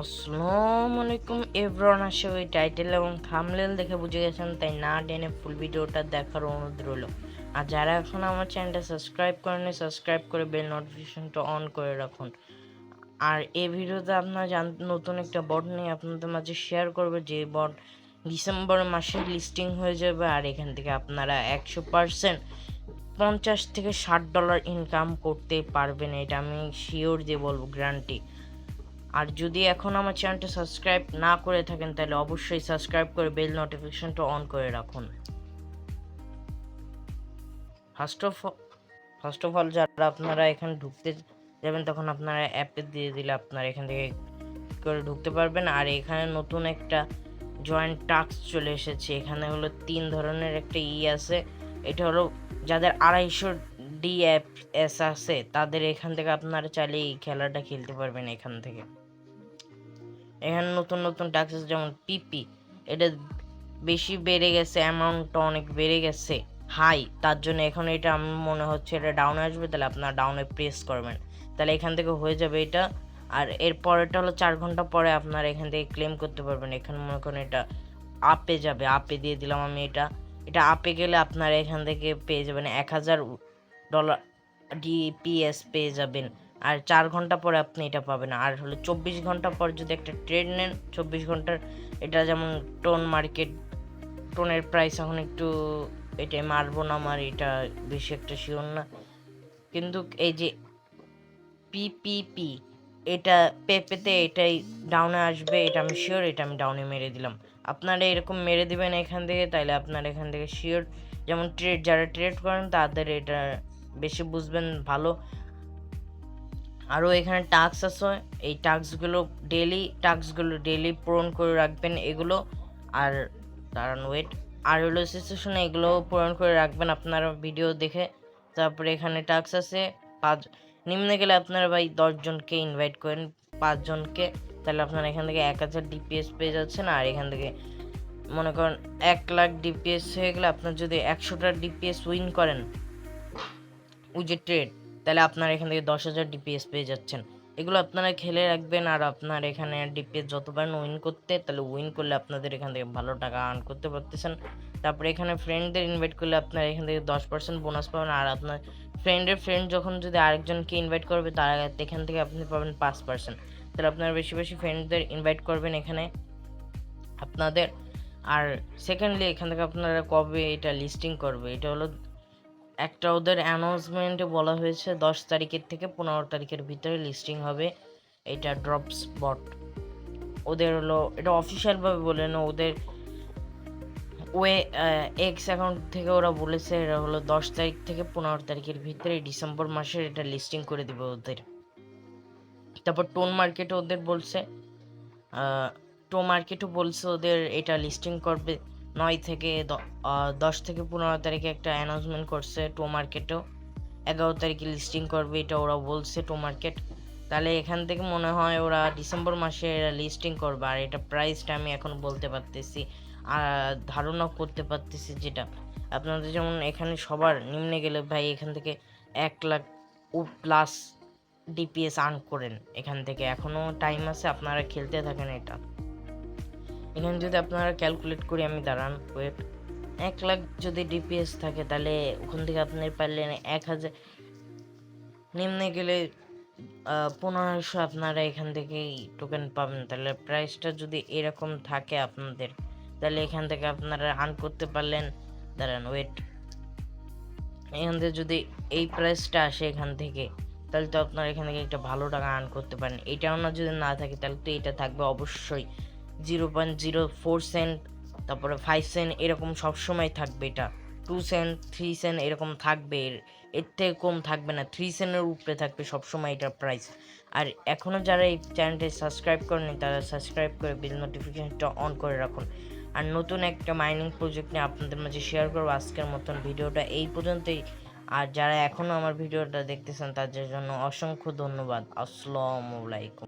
আসসালামু আলাইকুম এভরন আসে ওই টাইটেল এবং থামলেল দেখে বুঝে গেছেন, তাই না টেনে ফুল ভিডিওটা দেখার অনুরোধ রইল। আর যারা এখন আমার চ্যানেলটা সাবস্ক্রাইব করেনি সাবস্ক্রাইব করে বেল নোটিফিকেশনটা অন করে রাখুন। আর এই ভিডিওতে আপনারা জান, নতুন একটা বট নিয়ে আপনাদের মাঝে শেয়ার করবে, যে বট ডিসেম্বর মাসে লিস্টিং হয়ে যাবে, আর এখান থেকে আপনারা একশো পার্সেন্ট পঞ্চাশ থেকে ষাট ডলার ইনকাম করতে পারবেন, এটা আমি শিওর দিয়ে বলব গ্যারান্টি আর যদি এখন আমার চ্যানেলটা সাবস্ক্রাইব না করে থাকেন, তাহলে অবশ্যই সাবস্ক্রাইব করে বেল নোটিফিকেশনটা অন করে রাখুন। First of first of all যারা আপনারা এখানে ঢুকতে যাবেন, তখন আপনারা অ্যাপে দিয়ে দিলে আপনারা এখান থেকে করে ঢুকতে পারবেন। আর এখানে নতুন একটা জয়েন্ট টাস্ক চলে এসেছে। এখানে হলো তিন ধরনের একটা ই আছে। এটা হলো যাদের আড়াইশো ডি এস আছে, তাদের এখান থেকে আপনারা চাইলে এই খেলাটা খেলতে পারবেন এখান থেকে। এখানে নতুন নতুন টাস্ক আছে যেমন পিপি এটা বেশি বেড়ে গেছে অ্যামাউন্টটা অনেক বেড়ে গেছে হাই তার জন্য এখন এটা আমার মনে হচ্ছে এটা ডাউনে আসবে, তাহলে আপনারা ডাউনে প্রেস করবেন। তাহলে এখান থেকে হয়ে যাবে এটা, আর এর পরেরটা হলো চার ঘণ্টা পরে আপনারা এখান থেকে ক্লেম করতে পারবেন। এখানে মনে করেন এটা আপে যাবে আপে দিয়ে দিলাম আমি এটা। এটা আপে গেলে আপনারা এখান থেকে পেয়ে যাবেন এক হাজার ডলার ডিপিএস পেয়ে যাবেন। আর চার ঘণ্টা পরে আপনি এটা পাবেন। আর হলো চব্বিশ ঘণ্টা পর যদি একটা ট্রেড নেন, চব্বিশ ঘণ্টার এটা যেমন টোন মার্কেট টোনের প্রাইস এখন একটু এটা মারবো না, আমার এটা বেশি একটা শিওর না। কিন্তু এই যে পিপিপি এটা পেপেতে এটাই ডাউনে আসবে, এটা আমি শিওর এটা আমি ডাউনে মেরে দিলাম। আপনারা এরকম মেরে দিবেন এখান থেকে, তাইলে আপনারা এখান থেকে শিওর যেমন ট্রেড যারা ট্রেড করেন, তাদের এটা বেশি বুঝবেন ভালো। আরও এখানে টাস্ক আছে, এই টাস্কগুলো ডেলি টাস্কগুলো ডেলি পূরণ করে রাখবেন এগুলো। আর দাঁড়ান ওয়েট আর হলো সিচুয়েশনে এগুলো পূরণ করে রাখবেন আপনারা ভিডিও দেখে। তারপরে এখানে টাস্ক আছে, পাঁচ, নিম্নে গেলে আপনারা ভাই দশজনকে ইনভাইট করেন, পাঁচজনকে। তাহলে আপনারা এখান থেকে এক হাজার ডিপিএস পেয়ে যাচ্ছেন, আর এখান থেকে মনে করেন এক লাখ ডিপিএস হয়ে গেলে আপনার যদি একশোটা ডিপিএস উইন করেন ওই যে ট্রেড তাহলে আপনারা এখান থেকে দশ হাজার ডিপিএস পেয়ে যাচ্ছেন। এগুলো আপনারা খেলে রাখবেন আর আপনার এখানে ডিপিএস যতবার উইন করতে, তাহলে উইন করলে আপনাদের এখান থেকে ভালো টাকা আর্ন করতে পারতেছেন। তারপরে এখানে ফ্রেন্ডদের ইনভাইট করলে আপনারা এখান থেকে দশ পার্সেন্ট বোনাস পাবেন আর আপনার ফ্রেন্ডের ফ্রেন্ড যখন যদি আরেকজনকে ইনভাইট করবে, তার এখান থেকে আপনি পাবেন পাঁচ পার্সেন্ট তাহলে আপনারা বেশি বেশি ফ্রেন্ডদের ইনভাইট করবেন এখানে আপনাদের। আর সেকেন্ডলি এখান থেকে আপনারা কবে এটা লিস্টিং করবে? এটা হলো একটা ওদের অ্যানাউন্সমেন্টে বলা হয়েছে দশ তারিখের থেকে পনেরো তারিখের ভিতরে লিস্টিং হবে এটা ড্রপ স্পট ওদের হলো, এটা অফিসিয়ালভাবে বলে না, ওদের ওয়ে এক্স অ্যাকাউন্ট থেকে ওরা বলেছে এটা হলো দশ তারিখ থেকে পনেরো তারিখের ভিতরে ডিসেম্বর মাসের এটা লিস্টিং করে দিবে ওদের। তারপর টোন মার্কেটে ওদের বলছে টো মার্কেটও বলছে ওদের এটা লিস্টিং করবে নয় থেকে দশ থেকে পনেরো তারিখে একটা অ্যানাউন্সমেন্ট করছে টো মার্কেটেও এগারো তারিখে লিস্টিং করবে, এটা ওরা বলছে টো মার্কেট তাহলে এখান থেকে মনে হয় ওরা ডিসেম্বর মাসে এরা লিস্টিং করবে, আর এটা প্রাইসটা আমি এখন বলতে পারতেছি আর ধারণা করতে পারতেছি যেটা। আপনাদের যেমন এখানে সবার নিম্নে গেলে ভাই এখান থেকে এক লাখ ও প্লাস ডিপিএস আর্ন করেন, এখান থেকে। এখনও টাইম আছে, আপনারা খেলতে থাকেন এটা। এখানে যদি আপনারা ক্যালকুলেট করি আমি দাঁড়ান ওয়েট এক লাখ যদি ডিপিএস থাকে, তাহলে ওখান থেকে আপনি পারলেন এক হাজার। নিম্নে গেলে পনেরোশো আপনারা এখান থেকেই টোকেন পাবেন। তাহলে প্রাইসটা যদি এরকম থাকে আপনাদের, তাহলে এখান থেকে আপনারা আর্ন করতে পারলেন। দাঁড়ান ওয়েট এখান থেকে যদি এই প্রাইসটা আসে এখান থেকে, তাহলে তো আপনারা এখান থেকে একটা ভালো টাকা আর্ন করতে পারেন। এটাও না যদি না থাকে, তাহলে তো এটা থাকবে অবশ্যই। Zero point zero four cent, তারপরে ফাইভ সেন্ট, এরকম সবসময় থাকবে এটা। টু সেন্ট থ্রি সেন্ট এরকম থাকবে। এর এর থেকে কম থাকবে না থ্রি সেন্টের উপরে থাকবে সবসময় এটার প্রাইস আর এখনও যারা এই চ্যানেলটি সাবস্ক্রাইব করেনি তারা সাবস্ক্রাইব করে বিল নোটিফিকেশনটা অন করে রাখুন। আর নতুন একটা মাইনিং প্রজেক্ট নিয়ে আপনাদের মাঝে শেয়ার করব আজকের মতন ভিডিওটা এই পর্যন্তই। আর যারা এখনও আমার ভিডিওটা দেখতেছেন, তাদের জন্য অসংখ্য ধন্যবাদ। আসসালামু আলাইকুম।